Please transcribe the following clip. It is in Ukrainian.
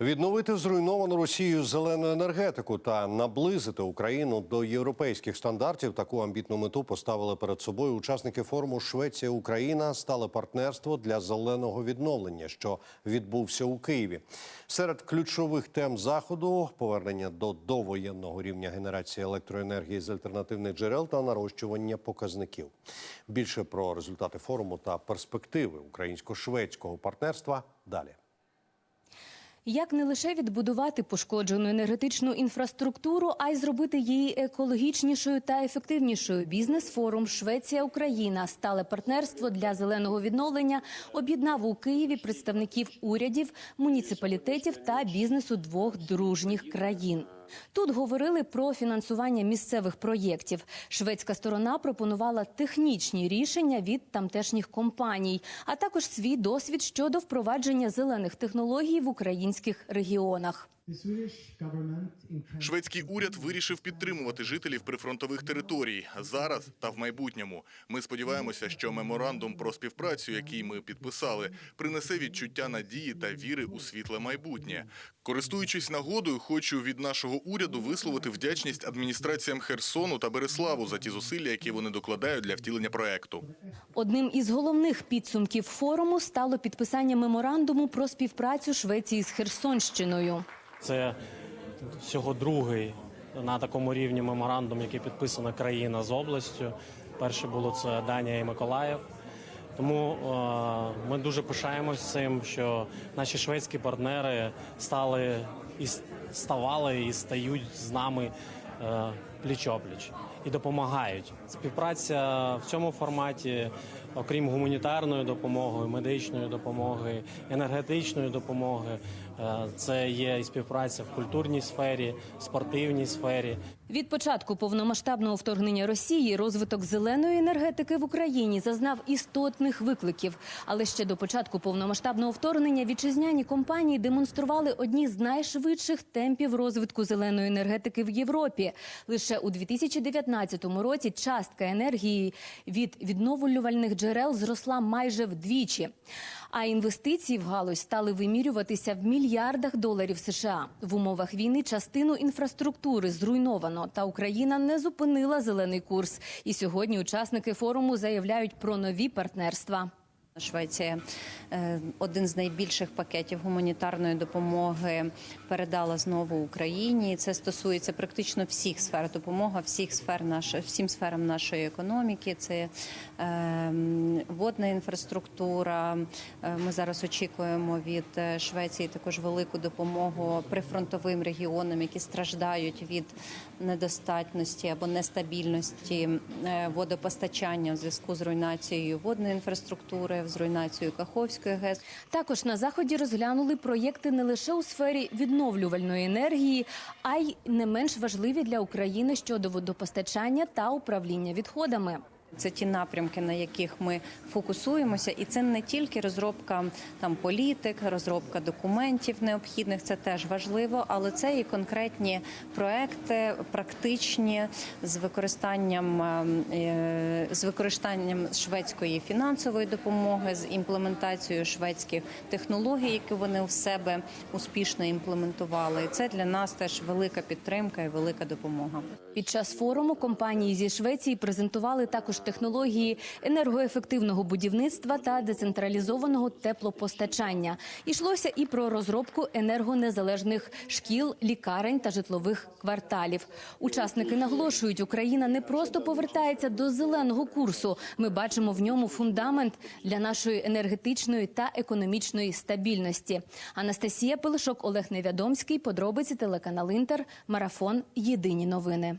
Відновити зруйновану Росією зелену енергетику та наблизити Україну до європейських стандартів. Таку амбітну мету поставили перед собою учасники форуму Швеція Україна стале партнерство для зеленого відновлення, що відбувся у Києві. Серед ключових тем заходу повернення до довоєнного рівня генерації електроенергії з альтернативних джерел та нарощування показників. Більше про результати форуму та перспективи українсько-шведського партнерства далі. Як не лише відбудувати пошкоджену енергетичну інфраструктуру, а й зробити її екологічнішою та ефективнішою. Бізнес-форум Швеція Україна стале партнерство для зеленого відновлення об'єднав у Києві представників урядів, муніципалітетів та бізнесу двох дружніх країн. Тут говорили про фінансування місцевих проєктів. Шведська сторона пропонувала технічні рішення від тамтешніх компаній, а також свій досвід щодо впровадження зелених технологій в українських регіонах. Шведський уряд вирішив підтримувати жителів прифронтових територій зараз та в майбутньому. Ми сподіваємося, що меморандум про співпрацю, який ми підписали, принесе відчуття надії та віри у світле майбутнє. Користуючись нагодою, хочу від нашого уряду висловити вдячність адміністраціям Херсону та Береславу за ті зусилля, які вони докладають для втілення проекту. Одним із головних підсумків форуму стало підписання меморандуму про співпрацю Швеції з Херсонщиною. Це всього другий на такому рівні меморандум, який підписана країна з областю. Перше було це Данія і Миколаїв. Тому е, ми дуже пишаємось цим, що наші шведські партнери стали і ставали і стають з нами е, пліч-опліч і допомагають. Співпраця в цьому форматі, окрім гуманітарної допомоги, медичної допомоги, енергетичної допомоги, це є і співпраця в культурній сфері, спортивній сфері. Від початку повномасштабного вторгнення Росії розвиток зеленої енергетики в Україні зазнав істотних викликів. Але ще до початку повномасштабного вторгнення вітчизняні компанії демонстрували одні з найшвидших темпів розвитку зеленої енергетики в Європі. Лише у 2019 році частка енергії від відновлювальних джерел зросла майже вдвічі. А інвестиції в галузь стали вимірюватися в мільярдах доларів США. В умовах війни частину інфраструктури зруйновано, та Україна не зупинила зелений курс. І сьогодні учасники форуму заявляють про нові партнерства. Швеція е, один з найбільших пакетів гуманітарної допомоги передала знову Україні. Це стосується практично всіх сфер допомоги, всіх сфер нашої, всім сферам нашої економіки. Це е, водна інфраструктура. Е, Ми зараз очікуємо від е, Швеції також велику допомогу прифронтовим регіонам, які страждають від недостатності або нестабільності водопостачання в зв'язку з руйнацією водної інфраструктури, з руйнацією Каховської ГЕС. Також на заході розглянули проєкти не лише у сфері відновлювальної енергії, а й не менш важливі для України щодо водопостачання та управління відходами. Це ті напрямки, на яких ми фокусуємося, і це не тільки розробка там політик, розробка документів необхідних. Це теж важливо, але це і конкретні проекти, практичні з використанням е, з використанням шведської фінансової допомоги, з імплементацією шведських технологій, які вони у себе успішно імплементували. І це для нас теж велика підтримка і велика допомога. Під час форуму компанії зі Швеції презентували також технології енергоефективного будівництва та децентралізованого теплопостачання. Ішлося і про розробку енергонезалежних шкіл, лікарень та житлових кварталів. Учасники наголошують, Україна не просто повертається до зеленого курсу. Ми бачимо в ньому фундамент для нашої енергетичної та економічної стабільності. Анастасія Пилишок, Олег Невядомський. Подробиці телеканал Інтер. Марафон. Єдині новини.